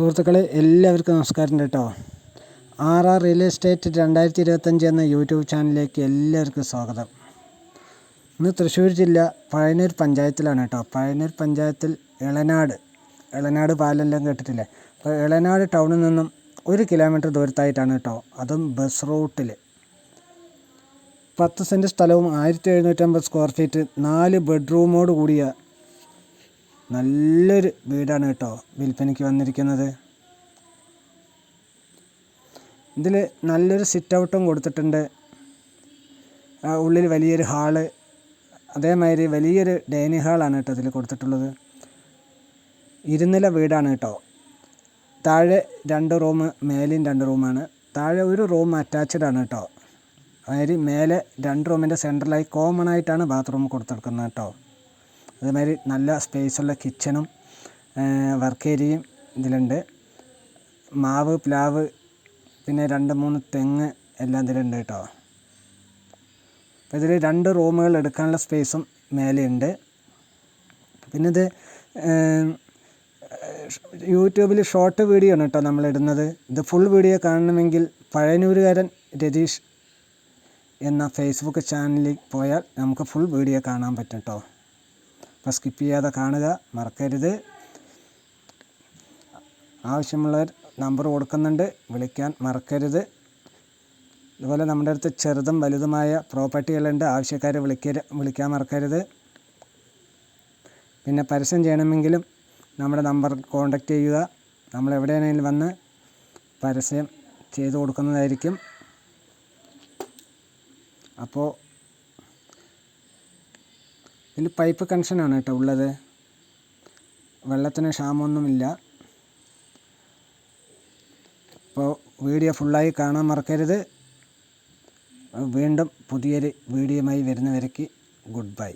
സുഹൃത്തുക്കളെ എല്ലാവർക്കും നമസ്കാരം കേട്ടോ. ആർ ആർ റിയൽ എസ്റ്റേറ്റ് രണ്ടായിരത്തി ഇരുപത്തഞ്ച് എന്ന യൂട്യൂബ് ചാനലിലേക്ക് എല്ലാവർക്കും സ്വാഗതം. ഇന്ന് തൃശ്ശൂർ ജില്ല പഴയനൂർ പഞ്ചായത്തിലാണ് കേട്ടോ. പഴയനൂർ പഞ്ചായത്തിൽ ഇളനാട് ഇളനാട് പാലെല്ലാം കേട്ടിട്ടില്ലേ? അപ്പോൾ ഇളനാട് ടൗണിൽ നിന്നും ഒരു കിലോമീറ്റർ ദൂരത്തായിട്ടാണ് കേട്ടോ. അതും ബസ് റൂട്ടിൽ പത്ത് സെന്റ് സ്ഥലവും ആയിരത്തി എഴുന്നൂറ്റമ്പത് സ്ക്വയർ ഫീറ്റ് നാല് ബെഡ്റൂമോട് കൂടിയ നല്ലൊരു വീടാണ് കേട്ടോ വിൽപ്പനയ്ക്ക് വന്നിരിക്കുന്നത്. ഇതിൽ നല്ലൊരു സിറ്റ് ഔട്ടും കൊടുത്തിട്ടുണ്ട്. ഉള്ളിൽ വലിയൊരു ഹാൾ അതേമാതിരി വലിയൊരു ഡൈനിങ് ഹാളാണ് കേട്ടോ ഇതിൽ കൊടുത്തിട്ടുള്ളത്. ഇരുനില വീടാണ് കേട്ടോ. താഴെ രണ്ട് റൂം മേലെയും രണ്ട് റൂമാണ് താഴെ ഒരു റൂം അറ്റാച്ച്ഡ് ആണ് കേട്ടോ. അതായത് മേലെ രണ്ട് റൂമിന്റെ സെന്ററിലായി കോമൺ ആയിട്ടാണ് ബാത്റൂം കൊടുത്തിരിക്കുന്നത് കേട്ടോ. അതേമാതിരി നല്ല സ്പേസുള്ള കിച്ചണും വർക്ക് ഏരിയയും ഇതിലുണ്ട്. മാവ് പ്ലാവ് പിന്നെ രണ്ട് മൂന്ന് തെങ്ങ് എല്ലാം ഇതിലുണ്ട് കേട്ടോ. അപ്പോൾ ഇതിൽ രണ്ട് റൂമുകൾ എടുക്കാനുള്ള സ്പേസും മേലെയുണ്ട് പിന്നെ ഇത് യൂട്യൂബിൽ ഷോർട്ട് വീഡിയോ ആണ് കേട്ടോ നമ്മൾ ഇടുന്നത്. ഇത് ഫുൾ വീഡിയോ കാണണമെങ്കിൽ പഴയനൂരുകാരൻ രതീഷ് എന്ന ഫേസ്ബുക്ക് ചാനലിൽ പോയാൽ നമുക്ക് ഫുൾ വീഡിയോ കാണാൻ പറ്റും കേട്ടോ. അപ്പോൾ സ്കിപ്പ് ചെയ്യാതെ കാണുക മറക്കരുത്. ആവശ്യമുള്ളവർ നമ്പർ കൊടുക്കുന്നുണ്ട് വിളിക്കാൻ മറക്കരുത്. അതുപോലെ നമ്മുടെ അടുത്ത് ചെറുതും വലുതുമായ പ്രോപ്പർട്ടികളുണ്ട് ആവശ്യക്കാരെ വിളിക്ക വിളിക്കാൻ മറക്കരുത്. പിന്നെ പരസ്യം ചെയ്യണമെങ്കിലും നമ്മുടെ നമ്പർ കോൺടാക്റ്റ് ചെയ്യുക. നമ്മൾ എവിടെയാണെങ്കിലും വന്ന് പരസ്യം ചെയ്തു കൊടുക്കുന്നതായിരിക്കും. അപ്പോൾ ഇതിൽ പൈപ്പ് കണക്ഷനാണ് കേട്ടോ ഉള്ളത്. വെള്ളത്തിന് ക്ഷാമമൊന്നുമില്ല. അപ്പോൾ വീഡിയോ ഫുള്ളായി കാണാൻ മറക്കരുത്. വീണ്ടും പുതിയൊരു വീഡിയോയുമായി വരുന്നവരേക്ക് ഗുഡ് ബൈ